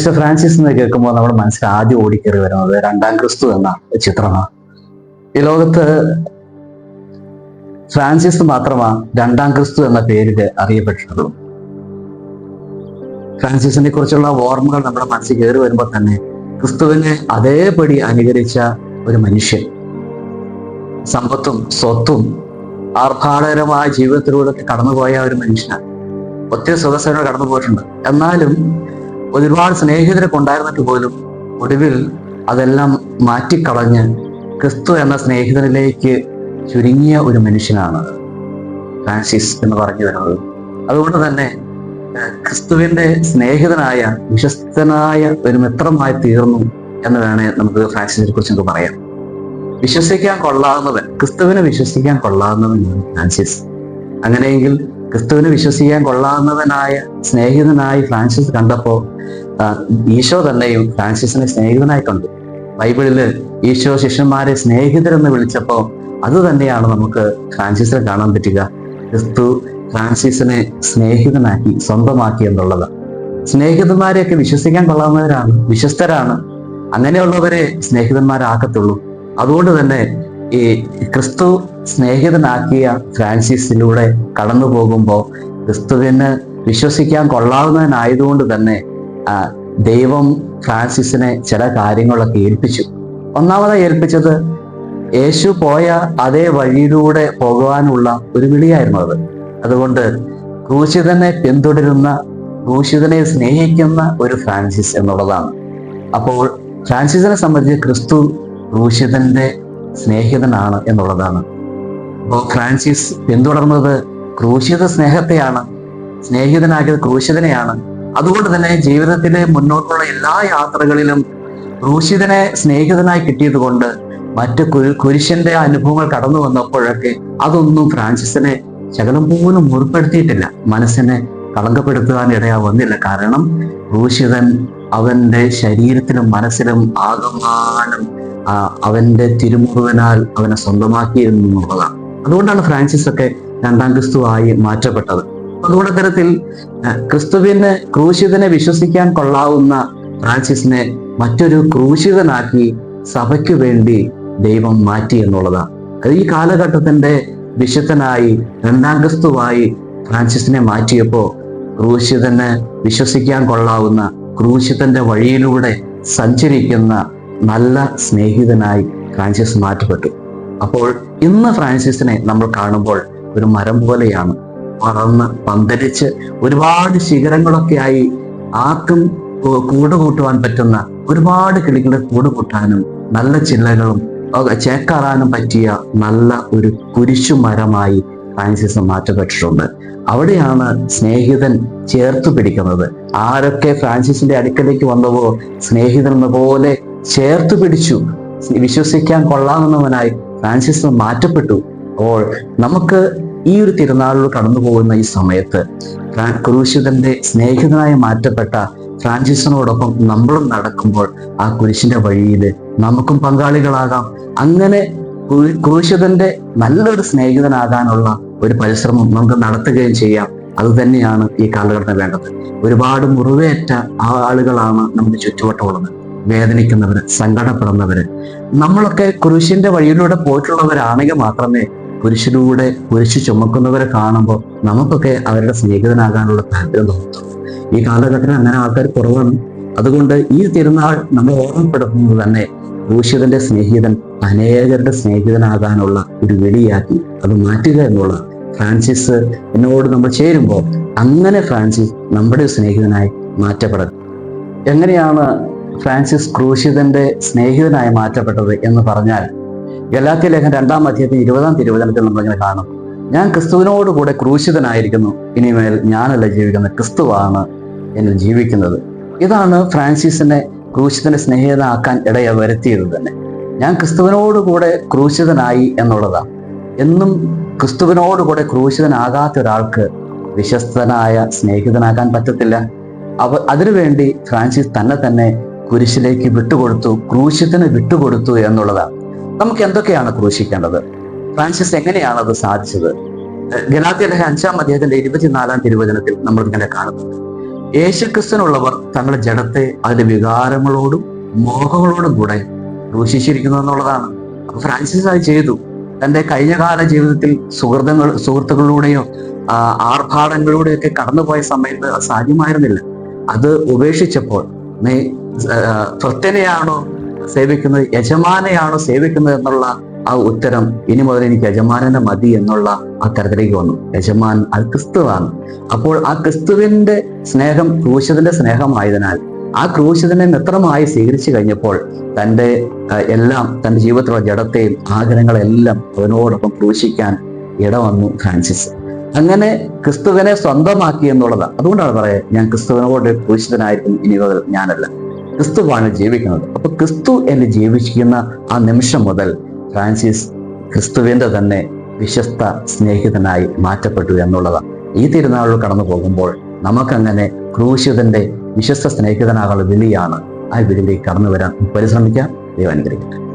Mister Francis എന്ന് കേൾക്കുമ്പോൾ നമ്മുടെ മനസ്സിൽ ആദ്യം ഓടിക്കേറി വരുന്നത് രണ്ടാം ക്രിസ്തു എന്ന ചിത്രമാണ്. ഈ ലോകത്ത് ഫ്രാൻസിസ് മാത്രമാണ് രണ്ടാം ക്രിസ്തു എന്ന പേരിൽ അറിയപ്പെട്ടിട്ടുള്ളൂ. ഫ്രാൻസിസിനെ കുറിച്ചുള്ള ഓർമ്മകൾ നമ്മുടെ മനസ്സിൽ കയറി വരുമ്പോൾ തന്നെ ക്രിസ്തുവിനെ അതേപടി അനുകരിച്ച ഒരു മനുഷ്യൻ. സമ്പത്തും സ്വത്തും ആർഭാടകരമായ ജീവിതത്തിലൂടെ കടന്നുപോയ ഒരു മനുഷ്യനാണ്. ഒത്തിരി സുഖസേന കടന്നു പോയിട്ടുണ്ട് എന്നാലും ഒരുപാട് സ്നേഹിതരൊക്കെ ഉണ്ടായിരുന്നിട്ട് പോലും ഒടുവിൽ അതെല്ലാം മാറ്റിക്കളഞ്ഞ് ക്രിസ്തു എന്ന സ്നേഹിതനിലേക്ക് ചുരുങ്ങിയ ഒരു മനുഷ്യനാണ് ഫ്രാൻസിസ് എന്ന് പറഞ്ഞു വരുന്നത്. അതുകൊണ്ട് തന്നെ ക്രിസ്തുവിന്റെ സ്നേഹിതനായ വിശ്വസ്തനായ ഒരു മിത്രമായി തീർന്നു എന്ന് വേണേ നമുക്ക് ഫ്രാൻസിസിനെ കുറിച്ച് നമുക്ക് പറയാം. വിശ്വസിക്കാൻ കൊള്ളാവുന്നവൻ ക്രിസ്തുവിനെ വിശ്വസിക്കാൻ കൊള്ളാവുന്നവനാണ് ഫ്രാൻസിസ്. അങ്ങനെയെങ്കിൽ ക്രിസ്തുവിനെ വിശ്വസിക്കാൻ കൊള്ളാവുന്നവനായ സ്നേഹിതനായി ഫ്രാൻസിസ് കണ്ടപ്പോ ഈശോ തന്നെയും ഫ്രാൻസിസിനെ സ്നേഹിതനായി കണ്ടു. ബൈബിളിൽ ഈശോ ശിഷ്യന്മാരെ സ്നേഹിതരെന്ന് വിളിച്ചപ്പോ അത് തന്നെയാണ് നമുക്ക് ഫ്രാൻസിസിനെ കാണാൻ പറ്റുക. ക്രിസ്തു ഫ്രാൻസിസിനെ സ്നേഹിതനാക്കി സ്വന്തമാക്കി എന്നുള്ളത്. സ്നേഹിതന്മാരെയൊക്കെ വിശ്വസിക്കാൻ കൊള്ളാവുന്നവരാണ് വിശ്വസ്തരാണ്. അങ്ങനെയുള്ളവരെ സ്നേഹിതന്മാരാക്കത്തുള്ളൂ. അതുകൊണ്ട് തന്നെ ഈ ക്രിസ്തു സ്നേഹിതനാക്കിയ ഫ്രാൻസിസിലൂടെ കടന്നു പോകുമ്പോൾ ക്രിസ്തുവിന് വിശ്വസിക്കാൻ കൊള്ളാവുന്നതിനായതുകൊണ്ട് തന്നെ ദൈവം ഫ്രാൻസിസിനെ ചില കാര്യങ്ങളൊക്കെ ഏൽപ്പിച്ചു. ഒന്നാമതായി ഏൽപ്പിച്ചത് യേശു പോയ അതേ വഴിയിലൂടെ പോകുവാനുള്ള ഒരു വിളിയായിരുന്നു അത്. അതുകൊണ്ട് ക്രൂശിതനെ പിന്തുടരുന്ന ക്രൂശിതനെ സ്നേഹിക്കുന്ന ഒരു ഫ്രാൻസിസ് എന്നുള്ളതാണ്. അപ്പോൾ ഫ്രാൻസിസിനെ സംബന്ധിച്ച് ക്രിസ്തു ക്രൂശിതന്റെ സ്നേഹിതനാണ് എന്നുള്ളതാണ്. അപ്പോൾ ഫ്രാൻസിസ് പിന്തുടർന്നത് ക്രൂശിത സ്നേഹത്തെയാണ് സ്നേഹിതനാക്കിയത് ക്രൂശിതനെയാണ്. അതുകൊണ്ട് തന്നെ ജീവിതത്തിലെ മുന്നോട്ടുള്ള എല്ലാ യാത്രകളിലും ക്രൂശിതനെ സ്നേഹിതനായി കിട്ടിയത് കൊണ്ട് മറ്റ് കുരു കുരിശന്റെ അനുഭവങ്ങൾ കടന്നു വന്നപ്പോഴൊക്കെ അതൊന്നും ഫ്രാൻസിസിനെ ശകലം പോലും മുറിപ്പെടുത്തിയിട്ടില്ല. മനസ്സിനെ കളങ്കപ്പെടുത്തുവാൻ ഇടയാ വന്നില്ല കാരണം ക്രൂശിതൻ അവന്റെ ശരീരത്തിലും മനസ്സിലും ആകമാനം അവന്റെ തിരുമുറുവിനാൽ അവനെ സ്വന്തമാക്കിയിരുന്നു എന്നുള്ളതാണ്. അതുകൊണ്ടാണ് ഫ്രാൻസിസ് ഒക്കെ രണ്ടാം ക്രിസ്തുവായി മാറ്റപ്പെട്ടത്. അതുകൊണ്ട് തരത്തിൽ ക്രിസ്തുവിന് ക്രൂശിതനെ വിശ്വസിക്കാൻ കൊള്ളാവുന്ന ഫ്രാൻസിസിനെ മറ്റൊരു ക്രൂശിതനാക്കി സഭയ്ക്ക് വേണ്ടി ദൈവം മാറ്റി എന്നുള്ളതാണ്. അത് ഈ കാലഘട്ടത്തിന്റെ വിശുദ്ധനായി രണ്ടാം ക്രിസ്തുവായി ഫ്രാൻസിസിനെ മാറ്റിയപ്പോ ക്രൂശിതനെ വിശ്വസിക്കാൻ കൊള്ളാവുന്ന ക്രൂശിതന്റെ വഴിയിലൂടെ സഞ്ചരിക്കുന്ന നല്ല സ്നേഹിതനായി ഫ്രാൻസിസ് മാറ്റപ്പെട്ടു. അപ്പോൾ ഇന്ന് ഫ്രാൻസിസിനെ നമ്മൾ കാണുമ്പോൾ ഒരു മരം പോലെയാണ്. പറന്ന് പന്തലിച്ച് ഒരുപാട് ശിഖരങ്ങളൊക്കെ ആയി ആർക്കും കൂ- കൂട് കൂട്ടുവാൻ പറ്റുന്ന ഒരുപാട് കിളികളെ കൂട് കൂട്ടാനും നല്ല ചില്ലകളും ചേക്കാറാനും പറ്റിയ നല്ല ഒരു കുരിശു മരമായി ഫ്രാൻസിസ് മാറ്റപ്പെട്ടിട്ടുണ്ട്. അവിടെയാണ് സ്നേഹിതൻ ചേർത്ത് പിടിക്കുന്നത്. ആരൊക്കെ ഫ്രാൻസിസിന്റെ അടുക്കലേക്ക് വന്നവോ സ്നേഹിതൻ പോലെ ചേർത്ത് പിടിച്ചു. വിശ്വസിക്കാൻ കൊള്ളാവുന്നവനായി ഫ്രാൻസിസ് മാറ്റപ്പെട്ടു. അപ്പോൾ നമുക്ക് ഈ ഒരു തിരുനാളിൽ കടന്നു പോകുന്ന ഈ സമയത്ത് ക്രൂശിതന്റെ സ്നേഹിതനായി മാറ്റപ്പെട്ട ഫ്രാൻസിസിനോടൊപ്പം നമ്മളും നടക്കുമ്പോൾ ആ കുരിശിന്റെ വഴിയിൽ നമുക്കും പങ്കാളികളാകാം. അങ്ങനെ ക്രൂ- ക്രൂശിതന്റെ നല്ലൊരു സ്നേഹിതനാകാനുള്ള ഒരു പരിശ്രമം നമുക്ക് നടത്തുകയും ചെയ്യാം. അത് തന്നെയാണ് ഈ കാലഘട്ടം വേണ്ടത്. ഒരുപാട് മുറിവേറ്റ ആളുകളാണ് നമുക്ക് ചുറ്റുവട്ടമുള്ളത് വേദനിക്കുന്നവര് സങ്കടപ്പെടുന്നവര്. നമ്മളൊക്കെ കുരിശിന്റെ വഴിയിലൂടെ പോയിട്ടുള്ളവരാണെങ്കിൽ മാത്രമേ കുരിശിലൂടെ കുരിശ് ചുമക്കുന്നവരെ കാണുമ്പോൾ നമുക്കൊക്കെ അവരുടെ സ്നേഹിതനാകാനുള്ള താല്പര്യം തോന്നുന്നു ഈ കാലഘട്ടത്തിൽ അങ്ങനെ ആൾക്കാർ കുറവാണ്. അതുകൊണ്ട് ഈ തിരുനാൾ നമ്മൾ ഓർമ്മപ്പെടുത്തുന്നത് തന്നെ ക്രൂശിതന്റെ സ്നേഹിതൻ അനേകരുടെ സ്നേഹിതനാകാനുള്ള ഒരു വെളിയാക്കി അത് മാറ്റുക എന്നുള്ള ഫ്രാൻസിസ് എന്നോട് നമ്മൾ ചേരുമ്പോൾ അങ്ങനെ ഫ്രാൻസിസ് നമ്മുടെ സ്നേഹിതനായി മാറ്റപ്പെടുന്നു എങ്ങനെയാണ് ഫ്രാൻസിസ് ക്രൂശിതന്റെ സ്നേഹിതനായി മാറ്റപ്പെട്ടത് എന്ന് പറഞ്ഞാൽ ഗലാത്തി ലേഖൻ രണ്ടാം അധ്യായത്തിൽ ഇരുപതാം തിരുവചനത്തിൽ നമ്മളിങ്ങനെ കാണും. ഞാൻ ക്രിസ്തുവിനോട് കൂടെ ക്രൂശിതനായിരിക്കുന്നു ഇനിമേൽ ഞാനല്ല ജീവിക്കുന്ന ക്രിസ്തുവാണ് എന്നിൽ ജീവിക്കുന്നത്. ഇതാണ് ഫ്രാൻസിസിനെ ക്രൂശിതന്റെ സ്നേഹിതനാക്കാൻ ഇടയ വരുത്തിയത് തന്നെ. ഞാൻ ക്രിസ്തുവിനോട് കൂടെ ക്രൂശിതനായി എന്നുള്ളതാണ്. എന്നും ക്രിസ്തുവിനോട് കൂടെ ക്രൂശിതനാകാത്ത ഒരാൾക്ക് വിശ്വസ്തനായ സ്നേഹിതനാകാൻ പറ്റത്തില്ല. അവ അതിനുവേണ്ടി ഫ്രാൻസിസ് തന്നെ തന്നെ കുരിശിലേക്ക് വിട്ടുകൊടുത്തു ക്രൂശത്തിന് വിട്ടുകൊടുത്തു എന്നുള്ളതാണ്. നമുക്ക് എന്തൊക്കെയാണ് ക്രൂശിക്കേണ്ടത്? ഫ്രാൻസിസ് എങ്ങനെയാണ് അത് സാധിച്ചത്? ഗലാത്തിയുടെ അഞ്ചാം അദ്ദേഹത്തിന്റെ ഇരുപത്തിനാലാം തിരുവചനത്തിൽ നമ്മൾ ഇങ്ങനെ കാണുന്നുണ്ട്. യേശുക്രിസ്തുനുള്ളവർ തങ്ങളുടെ ജഡത്തെ അതിന്റെ വികാരങ്ങളോടും മോഹങ്ങളോടും കൂടെ ക്രൂശിച്ചിരിക്കുന്നു എന്നുള്ളതാണ്. അപ്പൊ ഫ്രാൻസിസ് അത് ചെയ്തു. തന്റെ കഴിഞ്ഞകാല ജീവിതത്തിൽ സുഹൃത്തുങ്ങൾ സുഹൃത്തുക്കളിലൂടെയോ ആർഭാടങ്ങളിലൂടെയൊക്കെ കടന്നുപോയ സമയത്ത് സാധ്യമായിരുന്നില്ല. അത് ഉപേക്ഷിച്ചപ്പോൾ നീ ഭക്തനെയാണോ സേവിക്കുന്നത് യജമാനെയാണോ സേവിക്കുന്നത് എന്നുള്ള ആ ഉത്തരം ഇനി മുതൽ എനിക്ക് യജമാനന്റെ മതി എന്നുള്ള ആ തരത്തിലേക്ക് വന്നു. യജമാൻ അത് ക്രിസ്തുവാണ്. അപ്പോൾ ആ ക്രിസ്തുവിന്റെ സ്നേഹം ക്രൂശത്തിന്റെ സ്നേഹമായതിനാൽ ആ ക്രൂശിതനെ മിത്രമായി സ്വീകരിച്ചു കഴിഞ്ഞപ്പോൾ തന്റെ എല്ലാം തന്റെ ജീവിതത്തിലുള്ള ജഡത്തെയും ആഗ്രഹങ്ങളെല്ലാം അവനോടൊപ്പം ക്രൂശിക്കാൻ ഇടവന്നു ഫ്രാൻസിസ്. അങ്ങനെ ക്രിസ്തുവിനെ സ്വന്തമാക്കി എന്നുള്ളതാണ് അതുകൊണ്ടാണ് പറയുക ഞാൻ ക്രിസ്തുവിനോട് പുരുഷനായിരിക്കും ഇനി മുതൽ ഞാനല്ല. ക്രിസ്തുവാണ് ജീവിക്കുന്നത്. അപ്പൊ ക്രിസ്തു എന്നെ ജീവിച്ചിരിക്കുന്ന ആ നിമിഷം മുതൽ ഫ്രാൻസിസ് ക്രിസ്തുവിന്റെ തന്നെ വിശ്വസ്ത സ്നേഹിതനായി മാറ്റപ്പെട്ടു എന്നുള്ളതാണ്. ഈ തിരുനാളിൽ കടന്നു പോകുമ്പോൾ നമുക്കങ്ങനെ ക്രൂശിതന്റെ വിശ്വസ്ത സ്നേഹിതനാകാനുള്ള വിളിയാണ് ആ വിളിയിലേക്ക് കടന്നു വരാൻ പരിശ്രമിക്കാം. ദൈവം അനുഗ്രഹിക്കട്ടെ.